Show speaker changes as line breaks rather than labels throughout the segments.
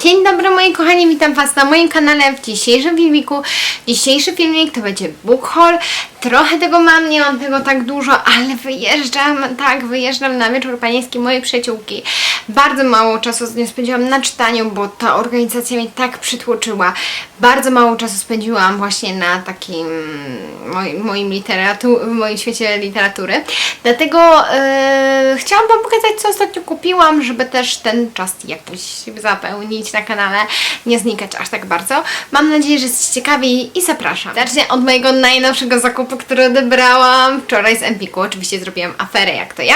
Dzień dobry moi kochani, witam Was na moim kanale w dzisiejszym filmiku. Dzisiejszy filmik to będzie book haul. Trochę tego mam, nie mam tego tak dużo, ale wyjeżdżam, tak, wyjeżdżam na wieczór panieński mojej przyjaciółki. Bardzo mało czasu z nią spędziłam na czytaniu, bo ta organizacja mnie tak przytłoczyła. Bardzo mało czasu spędziłam właśnie na takim moim, moim, literatu- moim świecie literatury. Dlatego e, chciałam Wam pokazać, co ostatnio kupiłam, żeby też ten czas jakoś zapełnić na kanale, nie znikać aż tak bardzo. Mam nadzieję, że jesteście ciekawi i zapraszam. Zacznę od mojego najnowszego zakupu, który odebrałam wczoraj z Empiku. Oczywiście zrobiłam aferę jak to ja,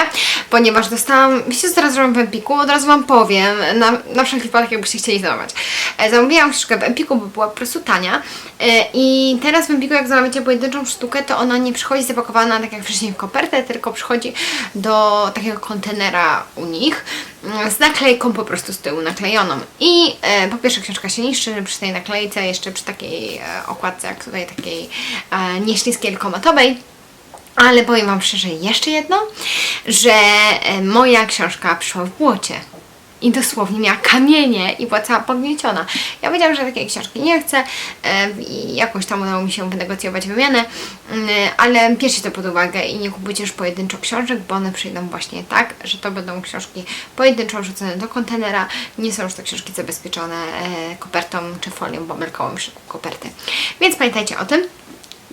ponieważ dostałam, wiecie co teraz zrobiłam w Empiku? Od razu Wam powiem, na, na wszelki wypadek jakbyście chcieli zamawiać. E, Zamówiłam książkę w Empiku, bo była po prostu tania e, i teraz w Empiku jak zamawiacie pojedynczą sztukę, to ona nie przychodzi zapakowana tak jak wcześniej w kopertę, tylko przychodzi do takiego kontenera u nich z naklejką po prostu z tyłu naklejoną. I e, po pierwsze książka się niszczy przy tej naklejce, jeszcze przy takiej e, okładce jak tutaj takiej e, nieśliskiej. Ale powiem Wam szczerze jeszcze jedno, że e, moja książka przyszła w błocie. I dosłownie miała kamienie i była cała pognieciona. Ja wiedziałam, że takiej książki nie chcę i jakoś tam udało mi się wynegocjować wymianę, mm, ale bierzcie to pod uwagę i nie kupujcie już pojedynczo książek, bo one przyjdą właśnie tak, że to będą książki pojedynczo wrzucone do kontenera. Nie są już te książki zabezpieczone e, kopertą czy folią bąbelkową środku koperty. Więc pamiętajcie o tym.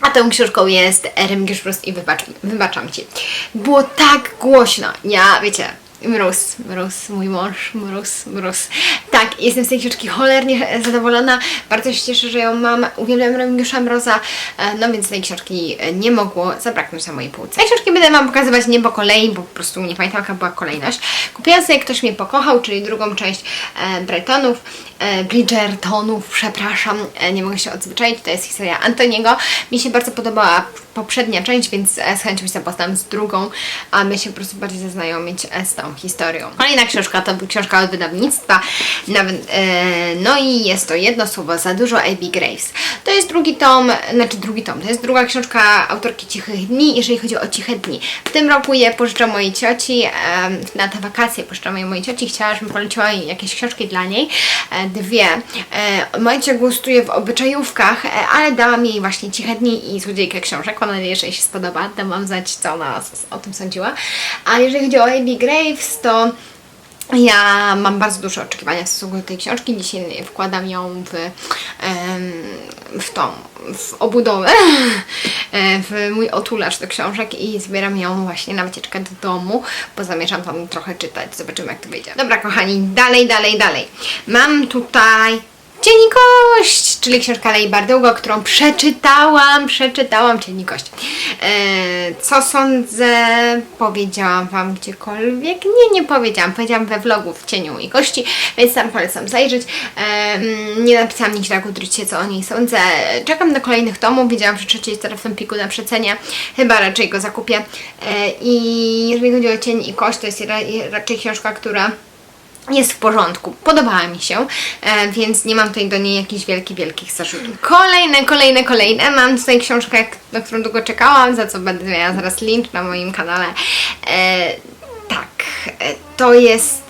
A tą książką jest Remigiusz Prus i wybacz, wybaczam Ci. Było tak głośno. Ja, wiecie, mróz, mróz, mój mąż, mróz, mróz. Tak, jestem z tej książki cholernie zadowolona. Bardzo się cieszę, że ją mam. Uwielbiam Remigiusza Mroza, e, no więc tej książki nie mogło zabraknąć na mojej półce. Tej książki będę Wam pokazywać nie po kolei, bo po prostu nie pamiętam jaka była kolejność. Kupiłam sobie Ktoś mnie pokochał, czyli drugą część e, Brightonów, e, Bridgertonów, przepraszam, nie mogę się odzwyczaić, to jest historia Antoniego. Mi się bardzo podobała poprzednia część, więc e, z chęcią się zapoznam z drugą, a my się po prostu bardziej zaznajomić e, z tą historią. Kolejna książka to książka od wydawnictwa, nawet, e, no i jest to jedno słowo, za dużo A.B. Graves. To jest drugi tom, znaczy drugi tom, to jest druga książka autorki Cichych Dni, jeżeli chodzi o Ciche Dni. W tym roku je pożyczam mojej cioci, na te wakacje pożyczam je mojej cioci, chciała, żebym poleciła jej jakieś książki dla niej, dwie. Moja ciocia gustuje w obyczajówkach, ale dałam jej właśnie Ciche Dni i Złodziejkę książek, mam nadzieję, że jej się spodoba, dam Wam znać, co ona o tym sądziła. A jeżeli chodzi o A.B. Graves, to ja mam bardzo duże oczekiwania w stosunku do tej książki. Dzisiaj wkładam ją w, w tą, w obudowę, e, w mój otulacz do książek i zbieram ją właśnie na wycieczkę do domu, bo zamierzam tam trochę czytać. Zobaczymy jak to wyjdzie. Dobra kochani, dalej, dalej, dalej. Mam tutaj Cienikość, czyli książka Lei Bardugo, którą przeczytałam, przeczytałam Cienikość. E, co sądzę? Powiedziałam Wam gdziekolwiek? Nie, nie powiedziałam. Powiedziałam we vlogu w Cieniu i Kości, więc tam polecam zajrzeć. E, mm, nie napisałam nic tak, udrycie co o niej sądzę. Czekam do kolejnych tomów. Wiedziałam, że trzeci jest teraz w Empiku na przecenie. Chyba raczej go zakupię. E, I jeżeli chodzi o Cień i Kość, to jest ra raczej książka, która jest w porządku, podobała mi się, e, więc nie mam tutaj do niej jakichś wielkich, wielkich zarzutów. Kolejne, kolejne, kolejne. Mam tutaj książkę, na którą długo czekałam, za co będę miała zaraz link na moim kanale. E, tak, e, to jest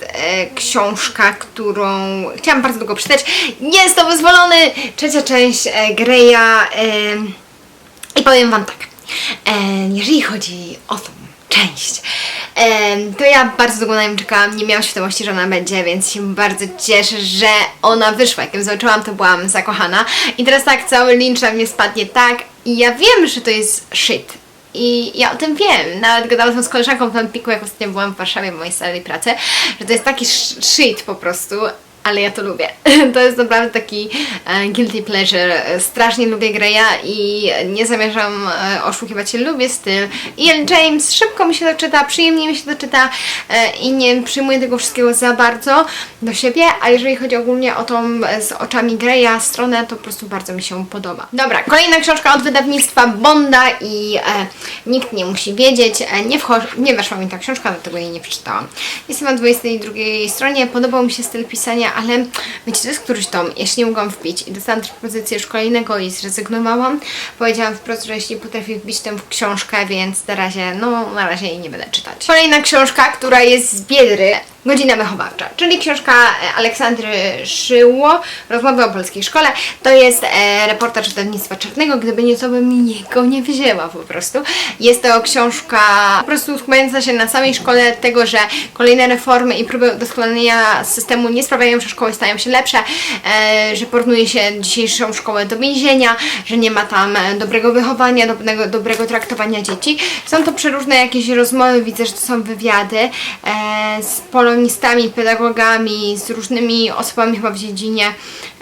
książka, którą chciałam bardzo długo przeczytać. Jest to wyzwolony! Trzecia część Greya. I powiem Wam tak, jeżeli chodzi o tą część, e, to ja bardzo długo na nią czekałam, nie miałam świadomości, że ona będzie, więc się bardzo cieszę, że ona wyszła. Jak ją zobaczyłam, to byłam zakochana. I teraz tak, cały lincz na mnie spadnie tak i ja wiem, że to jest shit. I ja o tym wiem, nawet gadałam z koleżanką w Empiku, jak ostatnio byłam w Warszawie w mojej starej pracy, że to jest taki sh- shit po prostu, ale ja to lubię. To jest naprawdę taki e, guilty pleasure. Strasznie lubię Greya i nie zamierzam e, oszukiwać się. Lubię styl. Ian James, szybko mi się to czyta, przyjemnie mi się to czyta e, i nie przyjmuję tego wszystkiego za bardzo do siebie, a jeżeli chodzi ogólnie o tą z oczami Greya stronę, to po prostu bardzo mi się podoba. Dobra, kolejna książka od wydawnictwa Bonda i e, nikt nie musi wiedzieć. Nie, nie weszła mi ta książka, dlatego jej nie przeczytałam. Jestem na 22 stronie, podobał mi się styl pisania, ale wiecie, to jest któryś tom, ja się nie mogłam wbić i dostałam propozycję już kolejnego i zrezygnowałam. Powiedziałam wprost, że jeśli potrafię wbić tę książkę, więc na razie, no na razie jej nie będę czytać. Kolejna książka, która jest z Biedry, Godzina wychowawcza, czyli książka e, Aleksandry Szyło, Rozmowy o polskiej szkole. To jest e, reportaż wydawnictwa Czarnego, gdyby nie to bym jego nie wzięła po prostu. Jest to książka po prostu skupiająca się na samej szkole, tego, że kolejne reformy i próby udoskonalenia systemu nie sprawiają, że szkoły stają się lepsze, e, że porównuje się dzisiejszą szkołę do więzienia, że nie ma tam dobrego wychowania, dobrego, dobrego traktowania dzieci. Są to przeróżne jakieś rozmowy, widzę, że to są wywiady e, z polonistami, pedagogami, z różnymi osobami chyba w dziedzinie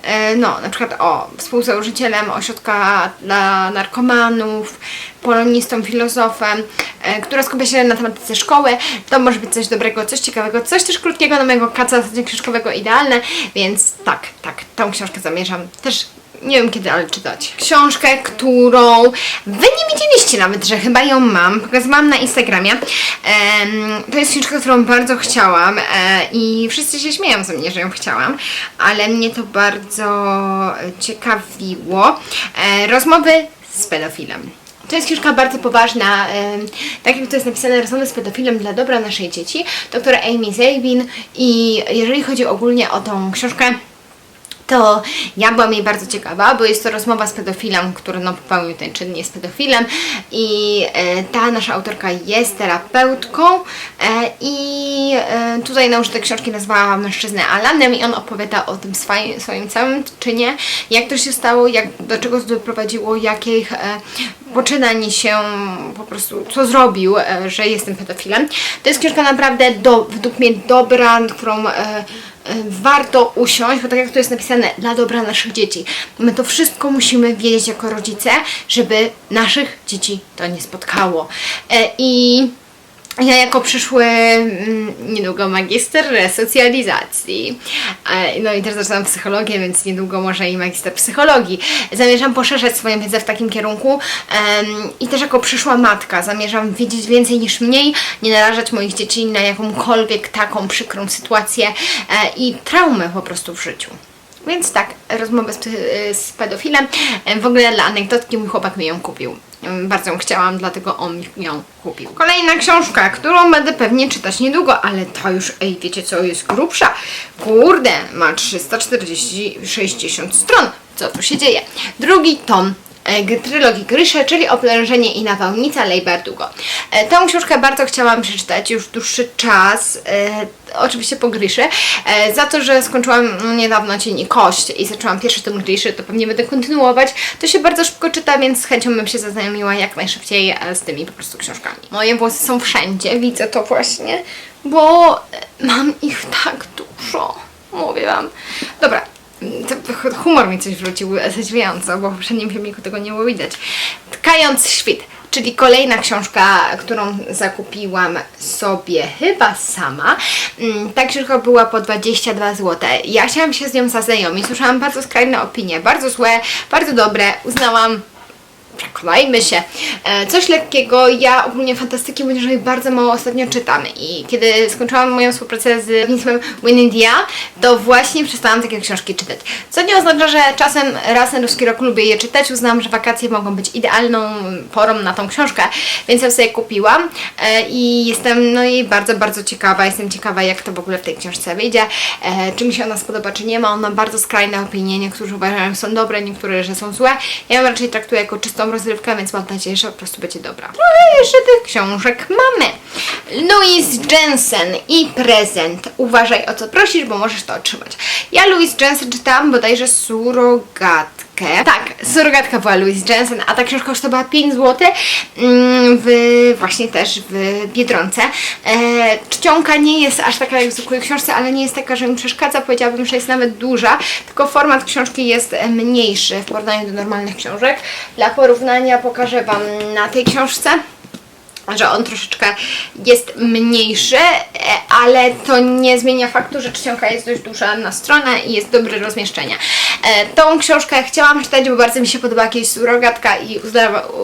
e, no, na przykład o współzałożycielem ośrodka dla narkomanów, polonistą, filozofem, e, która skupia się na tematyce szkoły. To może być coś dobrego, coś ciekawego, coś też krótkiego na mojego kaca książkowego idealne, więc tak, tak, tą książkę zamierzam też nie wiem kiedy, ale czytać. Książkę, którą wy nie widzieliście nawet, że chyba ją mam. Pokazywałam na Instagramie. Em, to jest książka, którą bardzo chciałam e, i wszyscy się śmieją ze mnie, że ją chciałam, ale mnie to bardzo ciekawiło. E, rozmowy z pedofilem. To jest książka bardzo poważna, tak jak to jest napisane, rozmowy z pedofilem dla dobra naszej dzieci, doktor Amy Zabin i jeżeli chodzi ogólnie o tą książkę, to ja byłam jej bardzo ciekawa, bo jest to rozmowa z pedofilem, który no, popełnił ten czyn, jest pedofilem i e, ta nasza autorka jest terapeutką e, i e, tutaj na użytek książki nazwała mężczyznę Alanem i on opowiada o tym swoim, swoim całym czynie, jak to się stało, jak, do czego to doprowadziło, jakich e, poczynań się po prostu, co zrobił, e, że jest tym pedofilem. To jest książka naprawdę do, według mnie dobra, którą e, warto usiąść, bo tak jak to jest napisane, dla dobra naszych dzieci. My to wszystko musimy wiedzieć jako rodzice, żeby naszych dzieci to nie spotkało. E, I ja jako przyszły mm, niedługo magister resocjalizacji, e, no i też zaczynam psychologię, więc niedługo może i magister psychologii. Zamierzam poszerzać swoją wiedzę w takim kierunku i też jako przyszła matka zamierzam wiedzieć więcej niż mniej, nie narażać moich dzieci na jakąkolwiek taką przykrą sytuację e, i traumę po prostu w życiu. Więc tak, rozmowę z, psy- z pedofilem. E, W ogóle dla anegdotki mój chłopak mi ją kupił. Mm, Bardzo ją chciałam, dlatego on ją kupił. Kolejna książka, którą będę pewnie czytać niedługo, ale to już, ej, wiecie co, jest grubsza. Kurde, ma 340-60 stron. Co tu się dzieje? Drugi tom e, trylogii Grysze, czyli Oplężenie i Nawałnica Lej Bardugo. E, Tą książkę bardzo chciałam przeczytać już dłuższy czas, e, oczywiście po Gryszy. E, za to, że skończyłam mm, niedawno Cień i Kość i zaczęłam pierwszy tom Gryszy, to pewnie będę kontynuować. To się bardzo szybko czyta, więc z chęcią bym się zaznajomiła jak najszybciej e, z tymi po prostu książkami. Moje włosy są wszędzie, widzę to właśnie, bo e, mam ich tak dużo. Mówię Wam. Dobra, humor mi coś wrócił zadziwiająco, bo w poprzednim filmiku tego nie było widać. Tkając świt, czyli kolejna książka, którą zakupiłam sobie chyba sama. Mm, Ta książka była po 22 zł. Ja chciałam się z nią zaznajomić, słyszałam bardzo skrajne opinie, bardzo złe, bardzo dobre. Uznałam, przekonajmy się. E, Coś lekkiego. Ja ogólnie fantastyki młodzieżowej bardzo mało ostatnio czytam i kiedy skończyłam moją współpracę z wydawnictwem Win India, to właśnie przestałam takie książki czytać. Co nie oznacza, że czasem raz na ruski rok lubię je czytać. Uznałam, że wakacje mogą być idealną porą na tą książkę, więc ją sobie kupiłam e, i jestem no i bardzo, bardzo ciekawa. Jestem ciekawa, jak to w ogóle w tej książce wyjdzie, e, czy mi się ona spodoba, czy nie ma. Ona bardzo skrajne opinie. Niektórzy uważają, że są dobre, niektóre, że są złe. Ja ją raczej traktuję jako czystą rozrywkę, więc mam nadzieję, że po prostu będzie dobra. Trochę jeszcze tych książek mamy. Louise Jensen i prezent. Uważaj o co prosisz, bo możesz to otrzymać. Ja Louise Jensen czytałam bodajże Tak, surogatka była Louise Jensen, a ta książka kosztowała 5 zł mm, w, właśnie też w Biedronce. E, czcionka nie jest aż taka jak w zwykłej książce, ale nie jest taka, że mi przeszkadza. Powiedziałabym, że jest nawet duża, tylko format książki jest mniejszy w porównaniu do normalnych książek. Dla porównania pokażę Wam na tej książce że on troszeczkę jest mniejszy, e, ale to nie zmienia faktu, że czcionka jest dość duża na stronę i jest dobre rozmieszczenie. E, tą książkę chciałam czytać, bo bardzo mi się podoba jakieś surogatka i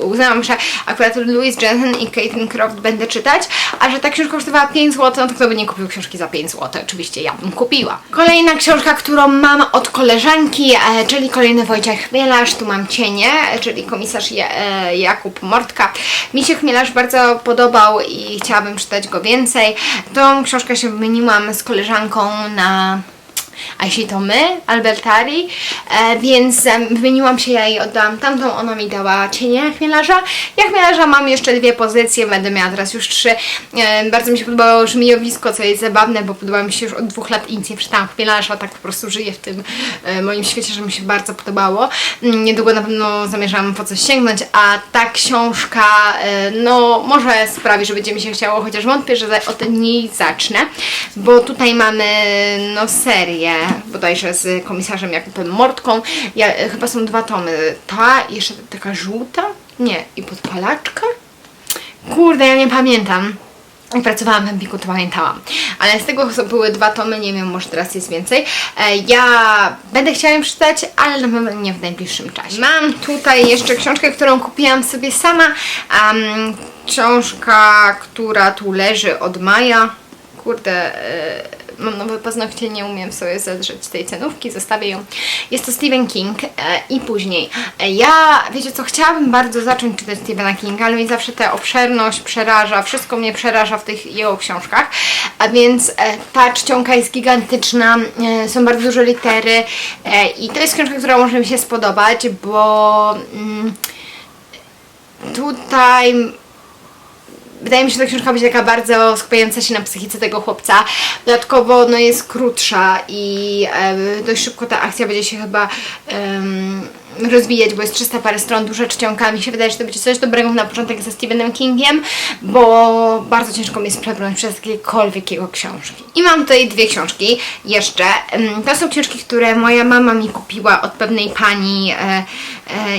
uznałam, że akurat Louise Jensen i Caitlin Croft będę czytać, a że ta książka kosztowała 5 zł, no to kto by nie kupił książki za 5 zł? Oczywiście ja bym kupiła. Kolejna książka, którą mam od koleżanki, e, czyli kolejny Wojciech Chmielarz, tu mam Cienie, czyli komisarz ja, Jakub Mortka. Mi się Chmielarz bardzo podobał i chciałabym czytać go więcej. Tą książkę się wymieniłam z koleżanką na a jeśli to my, Albertari, e, więc em, wymieniłam się, ja jej oddałam tamtą, ona mi dała cienie chmielarza. Ja chmielarza mam jeszcze dwie pozycje, będę miała teraz już trzy. E, bardzo mi się podobało żmijowisko, co jest zabawne, bo podoba mi się już od dwóch lat i nic nie przeczytałam chmielarza, tak po prostu żyję w tym e, moim świecie, że mi się bardzo podobało. Mm, Niedługo na pewno zamierzam po coś sięgnąć, a ta książka, e, no może sprawi, że będzie mi się chciało, chociaż wątpię, że od niej zacznę, bo tutaj mamy no serię, bodajże z komisarzem Jakubem Mortką. Ja, e, chyba są dwa tomy. Ta i jeszcze taka żółta? Nie. I podpalaczka? Kurde, ja nie pamiętam. Pracowałam w Empiku, to pamiętałam. Ale z tego były dwa tomy, nie wiem, może teraz jest więcej. E, Ja będę chciała ją przeczytać, ale na pewno nie w najbliższym czasie. Mam tutaj jeszcze książkę, którą kupiłam sobie sama. Em, książka, która tu leży od maja. Kurde, e, mam nowe paznokcie, nie umiem sobie zedrzeć tej cenówki, zostawię ją. Jest to Stephen King e, i później. E, ja, wiecie co, chciałabym bardzo zacząć czytać Stephena Kinga, ale mi zawsze ta obszerność przeraża, wszystko mnie przeraża w tych jego książkach, a więc e, ta czcionka jest gigantyczna, są bardzo duże litery i to jest książka, która może mi się spodobać, bo mm, tutaj Wydaje mi się, że ta książka będzie taka bardzo skupiająca się na psychice tego chłopca. Dodatkowo no, jest krótsza i e, dość szybko ta akcja będzie się chyba em, rozwijać, bo jest 300 parę stron, duże czcionka. Mi się wydaje, że to będzie coś dobrego na początek ze Stephenem Kingiem, bo bardzo ciężko mi jest przebrnąć przez jakiekolwiek jego książki. I mam tutaj dwie książki jeszcze. To są książki, które moja mama mi kupiła od pewnej pani e, e,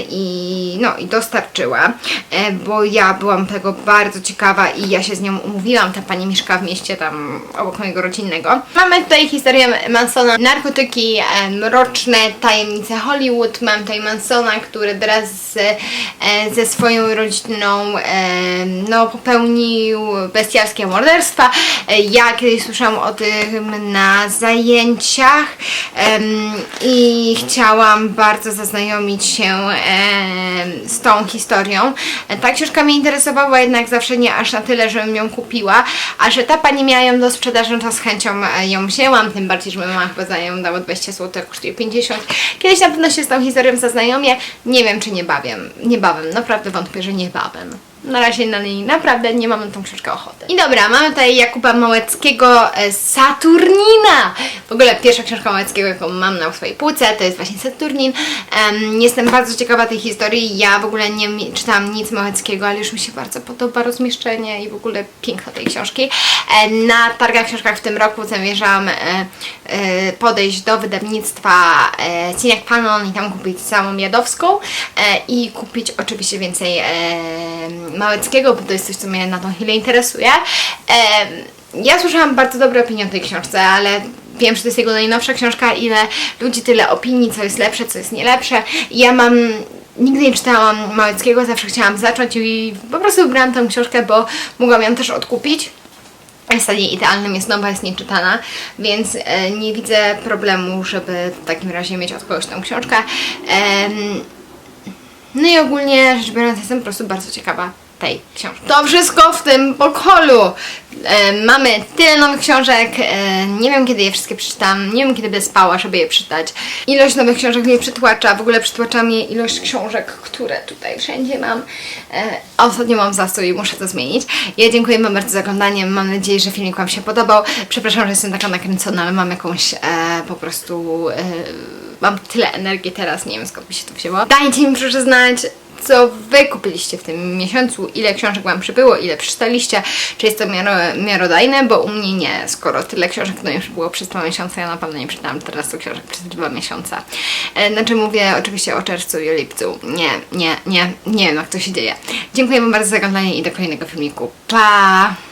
i, no, i dostarczyła, e, bo ja byłam tego bardzo ciekawa i ja się z nią umówiłam. Ta pani mieszka w mieście tam obok mojego rodzinnego. Mamy tutaj historię Mansona, narkotyki, mroczne tajemnice Hollywood. Mam tutaj Mansona, który wraz e, ze swoją rodziną e, no, popełnił bestialskie morderstwa. E, Ja kiedyś słyszałam o tym na zajęciach i chciałam bardzo zaznajomić się z tą historią. Ta książka mnie interesowała, jednak zawsze nie aż na tyle, żebym ją kupiła, a że ta pani miała ją do sprzedaży, to z chęcią ją wzięłam, tym bardziej, że moja mama chyba za nią dała 20 zł, kosztuje 50. Kiedyś na pewno się z tą historią zaznajomię, nie wiem czy niebawem, niebawem, naprawdę wątpię, że niebawem. Na razie na niej naprawdę nie mam na tą książkę ochoty. I dobra, mamy tutaj Jakuba Małeckiego e, Saturnina! W ogóle pierwsza książka Małeckiego, jaką mam na swojej półce, to jest właśnie Saturnin. Em, jestem bardzo ciekawa tej historii. Ja w ogóle nie mi- czytałam nic Małeckiego, ale już mi się bardzo podoba rozmieszczenie i w ogóle piękno tej książki. E, na targach książkach w tym roku zamierzam e, e, podejść do wydawnictwa e, Cieniak Panon i tam kupić samą Jadowską e, i kupić oczywiście więcej e, Małeckiego, bo to jest coś, co mnie na tą chwilę interesuje. Ja słyszałam bardzo dobre opinie o tej książce, ale wiem, że to jest jego najnowsza książka, ile ludzi, tyle opinii, co jest lepsze, co jest nie lepsze. I ja mam Nigdy nie czytałam Małeckiego, zawsze chciałam zacząć i po prostu wybrałam tę książkę, bo mogłam ją też odkupić. W stanie idealnym jest nowa, jest nieczytana, więc e, nie widzę problemu, żeby w takim razie mieć od kogoś tą książkę. No i ogólnie rzecz biorąc, jestem po prostu bardzo ciekawa tej książki. To wszystko w tym pokoju. E, mamy tyle nowych książek. E, nie wiem, kiedy je wszystkie przeczytam. Nie wiem, kiedy będę spała, żeby je przeczytać. Ilość nowych książek mnie przytłacza. W ogóle przytłacza mnie ilość książek, które tutaj wszędzie mam. E, ostatnio mam zastój i muszę to zmienić. Ja dziękuję Wam bardzo za oglądanie. Mam nadzieję, że filmik Wam się podobał. Przepraszam, że jestem taka nakręcona, ale mam jakąś e, po prostu... E, mam tyle energii teraz, nie wiem skąd mi się to wzięło. Dajcie mi proszę znać, co Wy kupiliście w tym miesiącu, ile książek Wam przybyło, ile przeczytaliście, czy jest to miaro, miarodajne, bo u mnie nie, skoro tyle książek no już było przez dwa miesiące, ja na pewno nie przeczytałam 14 książek przez dwa miesiące. E, Znaczy mówię oczywiście o czerwcu i o lipcu. Nie, nie, nie, nie wiem jak to się dzieje. Dziękuję Wam bardzo za oglądanie i do kolejnego filmiku. Pa!